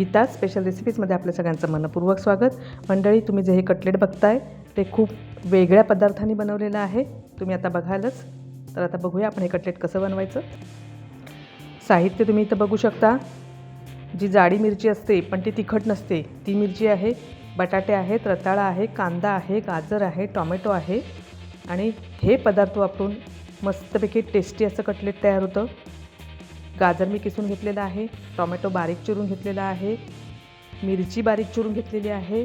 Gita special रेसिपीजमध्ये आपल्या सगळ्यांचं मनपूर्वक स्वागत. मंडळी तुम्ही जे हे कटलेट बघताय ते खूप वेगळ्या पदार्थांनी बनवलेलं आहे. तुम्ही आता बघालच. तर आता बघूया आपण हे कटलेट कसं बनवायचं. साहित्य तुम्ही इथं बघू शकता. जी जाडी मिरची असते पण ती तिखट नसते. ती मिरची आहे बटाटे आहेत रताळा आहे कांदा आहे गाजर आहे टॉमॅटो आहे. आणि हे पदार्थ वापरून मस्तपैकी टेस्टी असं कटलेट तयार होतं. गाजर मी किसून घेतलेलं आहे टॉमॅटो बारीक चिरून घेतलेला आहे मिरची बारीक चिरून घेतलेली आहे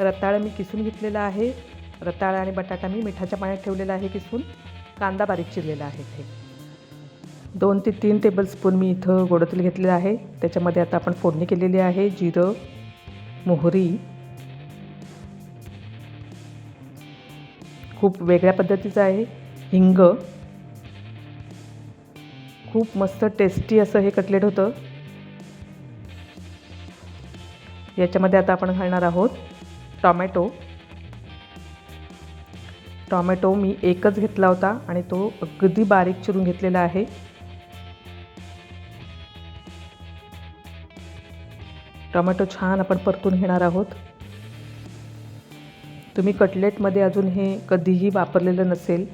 रताळं मी किसून घेतलेलं आहे रताळा आणि बटाटा मी मिठाच्या पाण्यात ठेवलेला आहे किसून कांदा बारीक चिरलेला आहे इथे. दोन ते तीन टेबलस्पून मी इथं गोडतेल घेतलेलं आहे त्याच्यामध्ये आता आपण फोडणी केलेली आहे जिरं मोहरी खूप वेगळ्या पद्धतीचं आहे हिंग खूप मस्त टेस्टी असं हे कटलेट होतं. याच्यामध्ये आता आपण घालणार आहोत टॉमॅटो. टॉमॅटो मी एकच घेतला होता आणि तो अगदी बारीक चिरून घेतलेला आहे. टोमॅटो छान आपण परतून घेणार आहोत. तुम्ही कटलेटमध्ये अजून हे कधीही वापरलेलं नसेल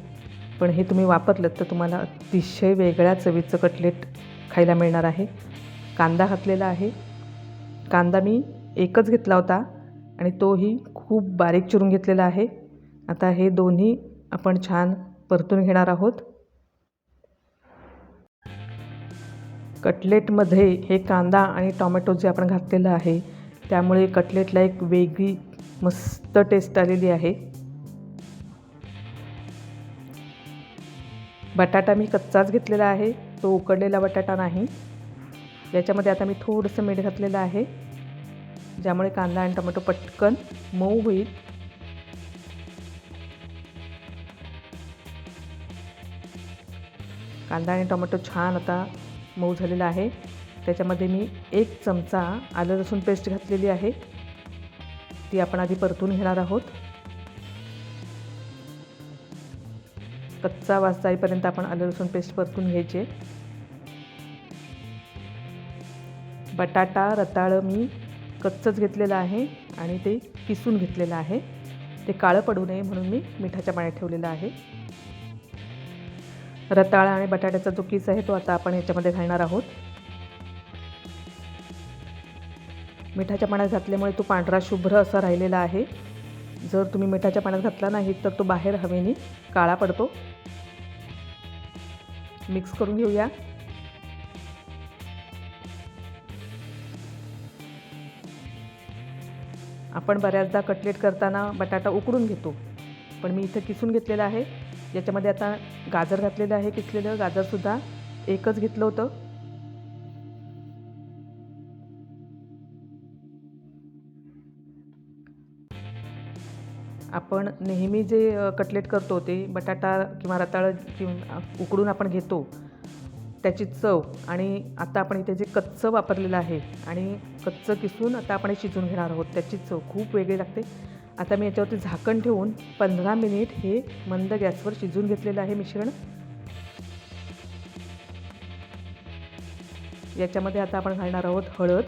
पण हे तुम्ही वापरलं तर तुम्हाला अतिशय वेगळ्या चवीचं कटलेट खायला मिळणार आहे. कांदा घातलेला आहे. कांदा मी एकच घेतला होता आणि तोही खूप बारीक चिरून घेतलेला आहे. आता हे दोन्ही आपण छान परतून घेणार आहोत. कटलेटमध्ये हे कांदा आणि टॉमॅटो जे आपण घातलेलं आहे त्यामुळे कटलेटला एक वेगळी मस्त टेस्ट आलेली आहे. बटाटा मी कच्चाच घेतलेला आहे. तो उकडलेला बटाटा नाही. याच्यामध्ये आता मी थोडंसं मीठ घातलेलं आहे. ज्यामुळे कांदा आणि टोमॅटो पटकन मऊ होईल. कांदा आणि टोमॅटो छान आता मऊ झालेला आहे. त्याच्यामध्ये मी एक चमचा आलं लसूण पेस्ट घातलेली आहे. ती आपण आधी परतून घेणार आहोत. कच्चा वास जाईपर्यंत आपण आलं लसूण पेस्ट परतून घ्यायचे. बटाटा रताळं मी कच्चंच घेतलेलं आहे आणि ते किसून घेतलेलं आहे. ते काळं पडू नये म्हणून मी मिठाच्या पाण्यात ठेवलेलं आहे. रताळा आणि बटाट्याचा जो किस आहे तो आता आपण याच्यामध्ये घालणार आहोत. मिठाच्या पाण्यात घातल्यामुळे तो पांढरा शुभ्र असा राहिलेला आहे. जर तुम्ही मिठाच्या पाण्यात घातला नाही तर तो बाहेर हवेने काळा पडतो. मिक्स करून घेऊया. आपण बऱ्याचदा कटलेट करताना बटाटा उकडून घेतो पण मी इथं किसून घेतलेला आहे. याच्यामध्ये आता गाजर घातलेलं आहे किसलेलं गाजरसुद्धा एकच घेतलं होतं. आपण नेहमी जे कटलेट करतो ते बटाटा किंवा रताळं किंवा उकडून आपण घेतो त्याची चव आणि आता आपण इथे जे कच्चं वापरलेलं आहे आणि कच्चं किसून आता आपण शिजून घेणार आहोत त्याची चव खूप वेगळी लागते. आता मी याच्यावरती झाकण ठेवून पंधरा मिनिट हे मंद गॅसवर शिजून घेतलेलं आहे मिश्रण. याच्यामध्ये आता आपण घालणार आहोत हळद.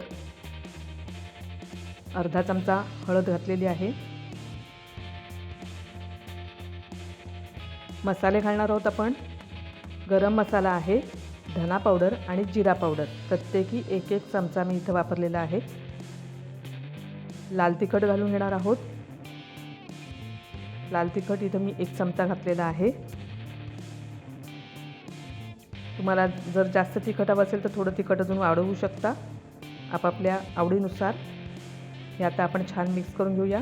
अर्धा चमचा हळद घातलेली आहे. मसाले घालणार आहोत आपण. गरम मसाला आहे धना पावडर आणि जिरा पावडर. प्रत्येकी एक एक चमचा मी इथं वापरलेला आहे. लाल तिखट घालून घेणार आहोत. लाल तिखट इथं मी एक चमचा घातलेला आहे. तुम्हाला जर जास्त तिखट हवं असेल तर थोडं तिखट अजून वाढवू शकता. आपापल्या आवडीनुसार. हे आता आपण छान मिक्स करून घेऊया.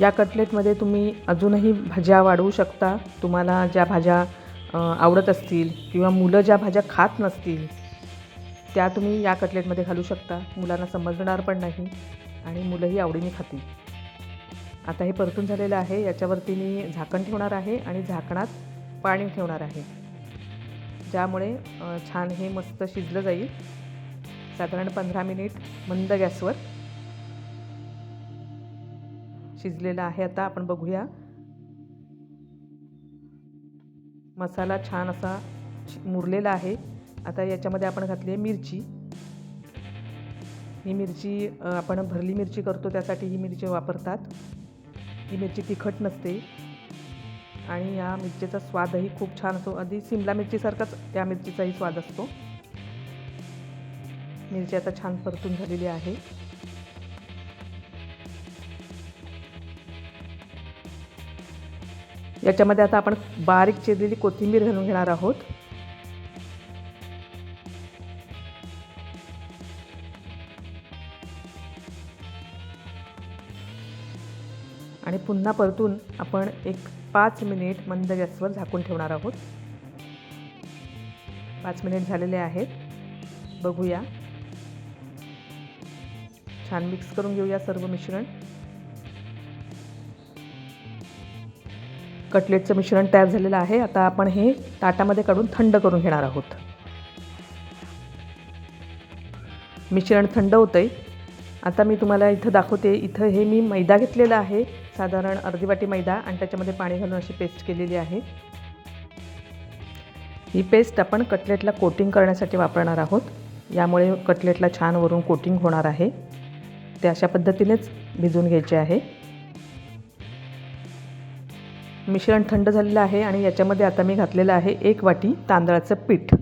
या कटलेटमध्ये तुम्ही अजूनही भाज्या वाढवू शकता. तुम्हाला ज्या भाज्या आवडत असतील किंवा मुलं ज्या भाज्या खात नसतील त्या तुम्ही या कटलेटमध्ये घालू शकता. मुलांना समजणार पण नाही आणि मुलंही आवडीने खातील. आता हे परतून झालेलं आहे. याच्यावरती मी झाकण ठेवणार आहे आणि झाकणात पाणी ठेवणार आहे. ज्यामुळे छान हे मस्त शिजलं जाईल. साधारण पंधरा मिनिट मंद गॅसवर शिजलेला आहे. आता आपण बघूया. मसाला छान असा मुरलेला आहे. आता याच्यामध्ये आपण घातली आहे मिरची. ही मिरची आपण भरली मिरची करतो त्यासाठी ही मिरची वापरतात. ही मिरची तिखट नसते. आणि या मिरचीचा स्वादही खूप छान असतो. आधी सिमला मिरचीसारखाच त्या मिरचीचाही स्वाद असतो. मिरची आता छान परतून झालेली आहे. याच्यामध्ये आता आपण बारीक चिरलेली कोथिंबीर घालून घेणार आहोत. आणि पुन्हा परतून आपण एक पाच मिनिट मंद गॅसवर झाकून ठेवणार आहोत. पाच मिनिट झालेले आहेत. बघूया. छान मिक्स करून घेऊया सर्व मिश्रण. कटलेटचं मिश्रण तयार झालेलं आहे. आता आपण हे ताटामध्ये काढून थंड करून घेणार आहोत. मिश्रण थंड होतं आहे आता मी तुम्हाला इथं दाखवते. इथं हे मी मैदा घेतलेला आहे. साधारण अर्धी वाटी मैदा आणि त्याच्यामध्ये पाणी घालून अशी पेस्ट केलेली आहे. ही पेस्ट आपण कटलेटला कोटिंग करण्यासाठी वापरणार आहोत. यामुळे कटलेटला छान वरून कोटिंग होणार आहे. ते अशा पद्धतीनेच भिजून घ्यायचे आहे. मिश्रण थंड झालेलं आहे आणि याच्यामध्ये आता मी घातलेलं आहे एक वाटी तांदळाचं पीठ.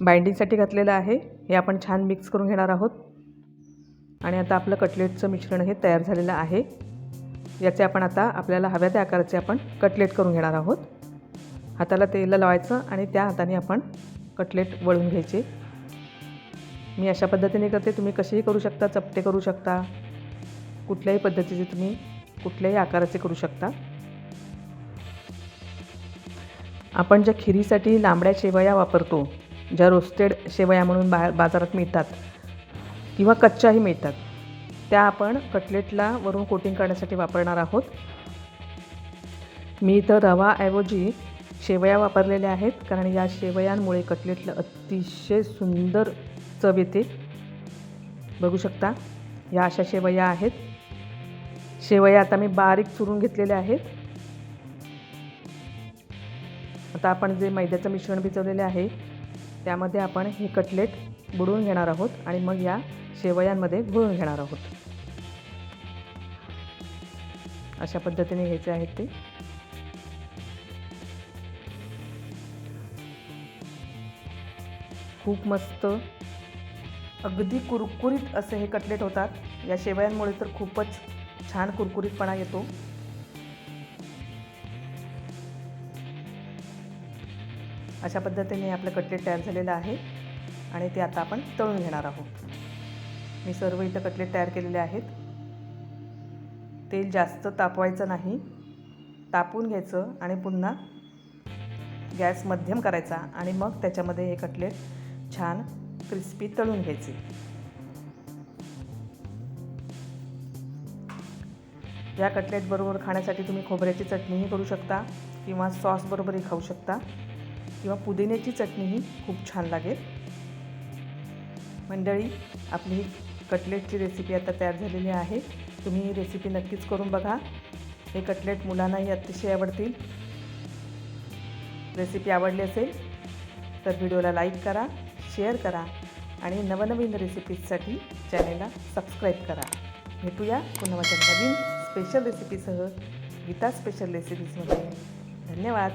बाइंडिंगसाठी घातलेलं आहे. हे आपण छान मिक्स करून घेणार आहोत. आणि आता आपलं कटलेटचं मिश्रण हे तयार झालेलं आहे. याचे आपण आता आपल्याला हव्या त्या आकाराचे आपण कटलेट करून घेणार आहोत. हाताला तेल लावायचं आणि त्या हाताने आपण कटलेट वळून घ्यायचे. मी अशा पद्धतीने करते. तुम्ही कसेही करू शकता चपटे करू शकता. कुठल्याही पद्धतीचे तुम्ही कुठल्याही आकाराचे करू शकता. आपण ज्या खिरीसाठी लांबड्या शेवया वापरतो ज्या रोस्टेड शेवया म्हणून बा बाजारात मिळतात किंवा कच्च्याही मिळतात त्या आपण कटलेटला वरून कोटिंग करण्यासाठी वापरणार आहोत. मी इथं रवाऐवजी शेवया वापरलेल्या आहेत कारण या शेवयांमुळे कटलेटला अतिशय सुंदर चव येते. बघू शकता या अशा शेवया आहेत. शेवया आता मी बारीक चुरून घेतलेल्या आहेत. आता आपण जे मैद्याचं मिश्रण भिजवलेले आहे त्यामध्ये आपण हे कटलेट बुडवून घेणार आहोत आणि मग या शेवयांमध्ये घोळून घेणार आहोत. अशा पद्धतीने घ्यायचे आहेत ते. खूप मस्त अगदी कुरकुरीत असे हे कटलेट होतात. या शेवयांमुळे तर खूपच छान कुरकुरीतपणा येतो. अशा पद्धतीने आपलं कटलेट तयार झालेलं आहे आणि ते आता आपण तळून घेणार आहोत. मी सर्व इथं कटलेट तयार केलेले आहेत. तेल जास्त तापवायचं नाही. तापून घ्यायचं आणि पुन्हा गॅस मध्यम करायचा आणि मग त्याच्यामध्ये हे कटलेट छान क्रिस्पी तळून घ्यायचे. या कटलेटबरोबर खाण्यासाठी तुम्ही खोबऱ्याची चटणीही करू शकता किंवा सॉसबरोबरही खाऊ शकता. किंवा पुदिन्याची चटणीही खूप छान लागेल. मंडळी आपली कटलेटची रेसिपी आता तयार झालेली आहे. तुम्ही ही रेसिपी नक्कीच करून बघा. हे कटलेट मुलांनाही अतिशय आवडतील. रेसिपी आवडली असेल तर व्हिडिओला लाईक करा शेअर करा आणि नवनवीन रेसिपीजसाठी चॅनेलला सबस्क्राईब करा. भेटूया पुन्हा माझ्या नवीन स्पेशल रेसिपीसह गीता स्पेशल रेसिपीजमध्ये धन्यवाद.